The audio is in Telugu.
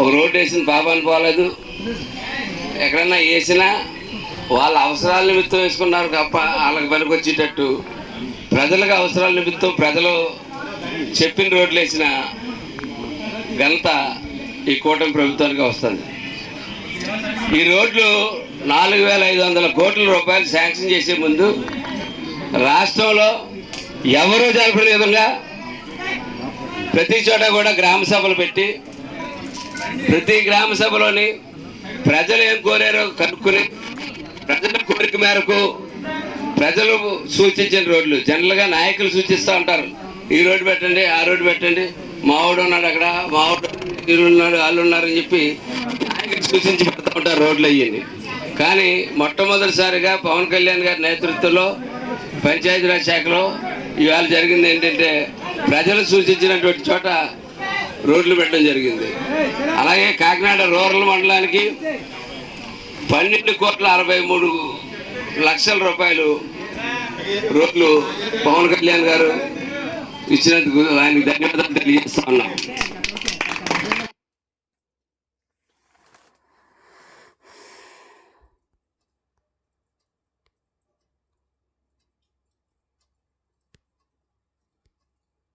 ఒక రోడ్డు వేసిన పాపాన్ని పోలేదు. ఎక్కడన్నా వేసినా వాళ్ళ అవసరాల నిమిత్తం వేసుకున్నారు తప్ప వాళ్ళకి పనికి వచ్చేటట్టు. ప్రజలకు అవసరాల నిమిత్తం ప్రజలు చెప్పిన రోడ్లు వేసిన ఘనత ఈ కూటమి ప్రభుత్వానికి వస్తుంది. ఈ రోడ్లు నాలుగు వేల ఐదు వందల కోట్ల రూపాయలు శాంక్షన్ చేసే ముందు రాష్ట్రంలో ఎవరూ జరపని విధంగా ప్రతి చోట కూడా గ్రామ సభలు పెట్టి ప్రతి గ్రామ సభలోని ప్రజలు ఏం కోరారో కనుక్కుని ప్రజల కోరిక మేరకు ప్రజలు సూచించిన రోడ్లు. జనరల్గా నాయకులు సూచిస్తూ ఉంటారు. ఈ రోడ్డు పెట్టండి ఆ రోడ్డు పెట్టండి. మావాడు ఉన్నాడు అక్కడ మావాడు వీరు ఉన్నాడు వాళ్ళు ఉన్నారని చెప్పి నాయకులు సూచించి పెడతా ఉంటారు రోడ్లు అయ్యింది కానీ మొట్టమొదటిసారిగా పవన్ కళ్యాణ్ గారి నేతృత్వంలో పంచాయతీరాజ్ శాఖలో ఇవాళ జరిగింది ఏంటంటే ప్రజలు సూచించినటువంటి చోట రోడ్లు పెట్టడం జరిగింది. అలాగే కాకినాడ రూరల్ మండలానికి పన్నెండు కోట్ల అరవై మూడు లక్షల రూపాయలు రోడ్లు పవన్ కళ్యాణ్ గారు ఇచ్చినందుకు ఆయనకు ధన్యవాదాలు తెలియజేస్తా ఉన్నాం.